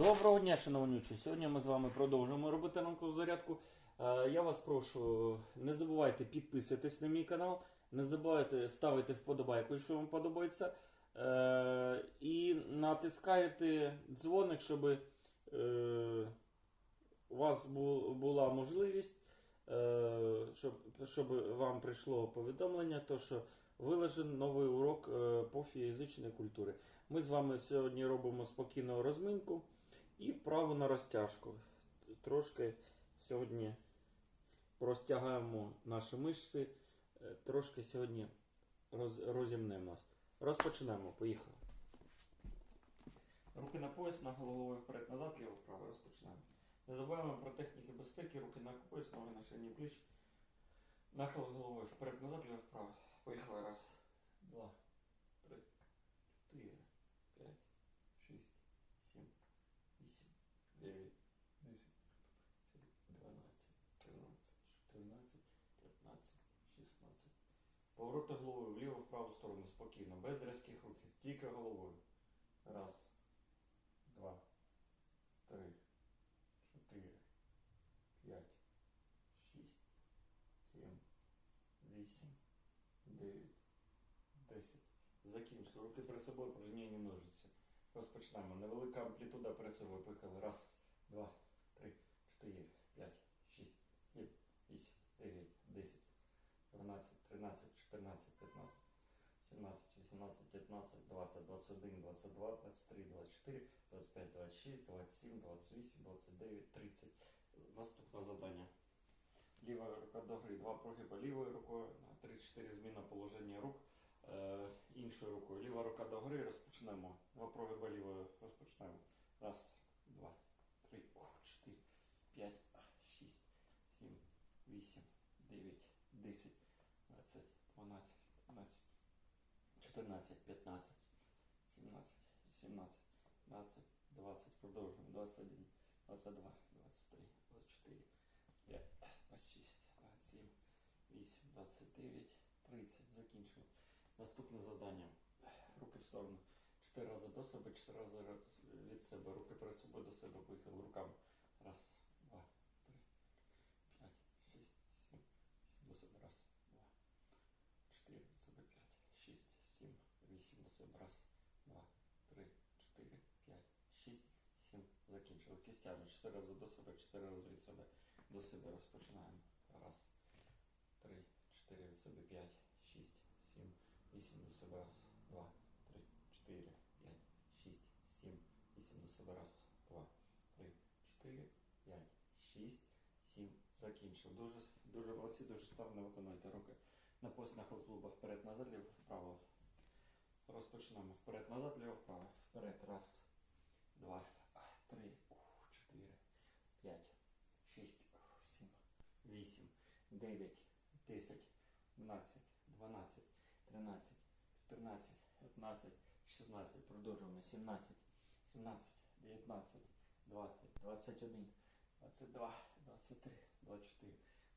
Доброго дня, шановні учні. Сьогодні ми з вами продовжуємо робити ранкову зарядку. Е, Я вас прошу, не забувайте підписуватись на мій канал, не забувайте ставити вподобайку, якщо вам подобається. Е, І натискаєте дзвоник, щоб е, у вас була можливість, щоб вам прийшло повідомлення, то що виложен новий урок е, по фізичній культурі. Ми з вами сьогодні робимо спокійну розминку і вправу на розтяжку. Трошки сьогодні розтягаємо наші мишці, е, трошки сьогодні роз, розімнемо. Розпочнемо, поїхали. Руки на пояс, на головою вперед, назад, ліво, вправо, розпочнемо. Не забуваємо про техніки безпеки, руки на пояс, ноги на ширині пліч. Нахил головою вперед, назад, ліво, вправо. Поїхали. Раз, два, три, чотири, п'ять, шість, сім, вісім, дев'ять, десять, дванадцять, тринадцять, чотирнадцять, п'ятнадцять, шістнадцять. Повороти головою вліво, вправу сторону спокійно, без різких рухів, тільки головою. Раз, два, три, чотири, п'ять, шість, сім, вісім, дев'ять, десять. Закінчили. Руки перед собою, пружинні ножиці. Розпочнемо. Невелика амплітуда перед собою. Поїхали. Раз, два, три, чотири, п'ять, шість, сім, вісім, дев'ять, десять, дванадцять, тринадцять, чотирнадцять, п'ятнадцять, сімнадцять, вісімнадцять, дев'ятнадцять, двадцять, двадцять один, двадцять два, двадцять три, двадцять чотири, двадцять п'ять, двадцять шість, двадцять сім, двадцять вісім, двадцять дев'ять, тридцять. Наступне завдання. Ліва рука до гри. Два прогиба лівою рукою. на 3-4 зміна положення рук. Е, іншою рукою. Ліва рука до гри. Розпочнемо. Два прогиба лівою. Розпочнемо. Раз, два, три, чотири, п'ять, шість, сім, вісім, дев'ять, десять, двадцять, дванадцять, тринадцять, чотирнадцять, п'ятнадцять, сімнадцять, вісімнадцять, двадцять, двадцять. Продовжуємо. Двадцять один, двадцять два, двадцять три, двадцять чотири. 5, 26, 27, 8, 29, 30. Закінчили. Наступне завдання. Руки в сторону. 4 рази до себе, 4 рази від себе. Руки перед собою до себе. Поїхали руками. Раз, два, три, п'ять, шість, сім, вісім до себе. Раз, два, чотири від себе. П'ять, шість, сім, вісім до себе. Раз, два, три, чотири, п'ять, шість, сім. Закінчили. Кістями. 4 рази до себе, 4 рази від себе до себе розпочинаємо. Раз, три, чотири від себе, п'ять, шість, сім, вісім до себе. Раз, два, три, чотири, п'ять, шість, сім, вісім до себе. Раз, два, три, чотири, п'ять, шість, сім. Закінчив. Дуже, дуже молодці, дуже ставно виконуєте руки. На пост на клуба вперед, назад, ліво, вправо. Розпочнемо. Вперед, назад, ліво, вправо. Вперед. Раз, два, три, ух, чотири, п'ять. 6, 7, 8, 9, 10, 11, 12, 13, 14, 15, 16, продовжуємо, 17, 17, 19, 20, 21, 22, 23, 24,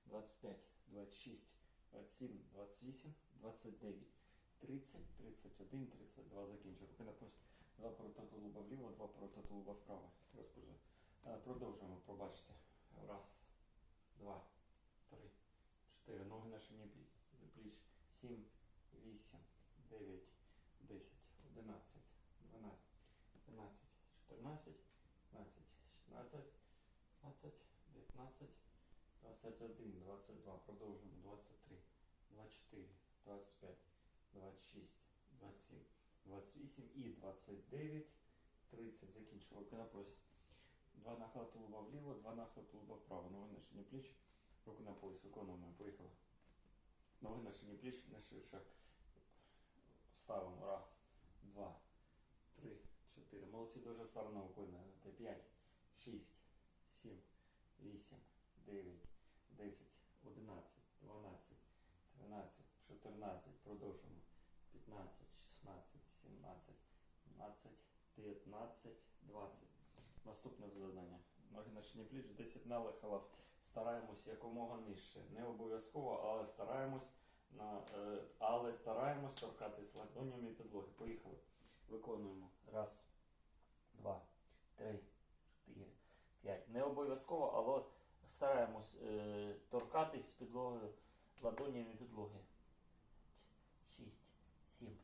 25, 26, 27, 28, 29, 30, 31, 32, закінчив. Руки на пост. Два поворота тулуба вліво, два поворота тулуба вправо. Розпочнемо. Е, Продовжуємо, пробачте. Раз, два, 4. Ноги на шині пліч. 7, 8, 9, 10, 11, 12, 13, 14, 15, 16, 20, 19, 21, 22. Продовжуємо. 23, 24, 25, 26, 27, 28 і 29, 30. Закінчу руки на просі. Два нахила тулуба вліво, два нахила тулуба вправо. Ноги на шині пліч руки на пояс. Виконуємо. Поїхали. Ноги на шині пліч, не ширше. Ставимо. Раз, два, три, чотири. Молодці дуже старано виконуєте. П'ять, шість, сім, вісім, дев'ять, десять, одинадцять, дванадцять, тринадцять, чотирнадцять. Продовжуємо. П'ятнадцять, шістнадцять, сімнадцять, 12, 19, 20. Наступне завдання. Ноги на шині пліч, 10 нахилів. Стараємось якомога нижче. Не обов'язково, але стараємось на, е, але стараємось торкатись ладонями підлоги. Поїхали. Виконуємо. Раз, два, три, чотири, п'ять. Не обов'язково, але стараємось е, торкатись підлогою ладонями підлоги. 6, 7,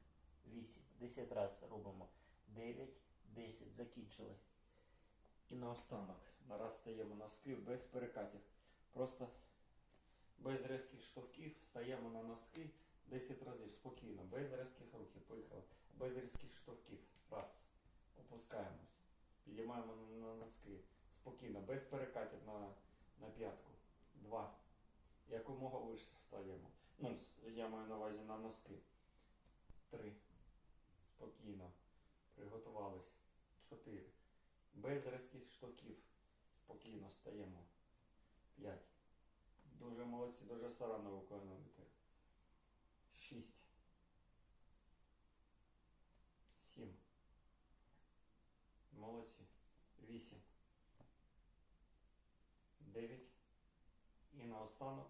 8, 10 разів робимо. 9, 10, закінчили. І наостанок. Нараз стаємо носки без перекатів. Просто без різких штовхів стаємо на носки 10 разів спокійно, без різких рухів. Поїхали. Без різких штовхів. Раз. Опускаємось. Підіймаємо на носки. Спокійно, без перекатів на, на п'ятку. Два. Якомога вище стаємо. Ну, я маю на увазі на носки. Три. Спокійно. Приготувались. Чотири. Без різких штовхів. Спокійно стаємо. 5. Дуже молодці, дуже старанно виконуєте. 6. 7. Молодці. 8. 9. І наостанок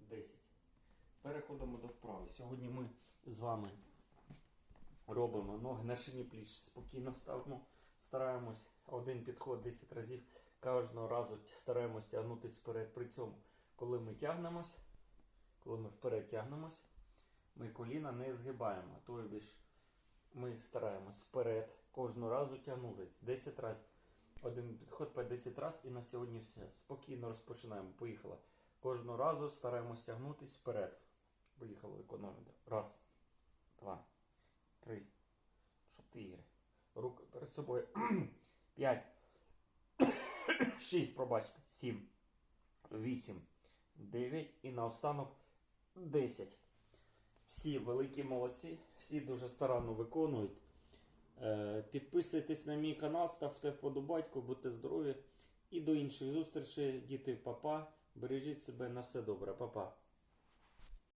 10. Переходимо до вправи. Сьогодні ми з вами робимо ноги на шині пліч. Спокійно ставимо. Стараємось один підход 10 разів. Кожного разу стараємось тягнутися вперед. При цьому, коли ми тягнемось, коли ми вперед тягнемось, ми коліна не згибаємо. Тобто ми стараємось вперед кожного разу тягнулись 10 разів. Один підход по 10 разів і на сьогодні все. Спокійно розпочинаємо. Поїхали. Кожного разу стараємось тягнутись вперед. Поїхали економіда. Раз, два, три, чотири. Руки перед собою. П'ять. Шість, пробачте. Сім. Вісім. Дев'ять. І наостанок десять. Всі великі молодці, всі дуже старанно виконують. Е, Підписуйтесь на мій канал, ставте вподобайку, будьте здорові. І до інших зустрічей, діти, папа. Бережіть себе на все добре, папа.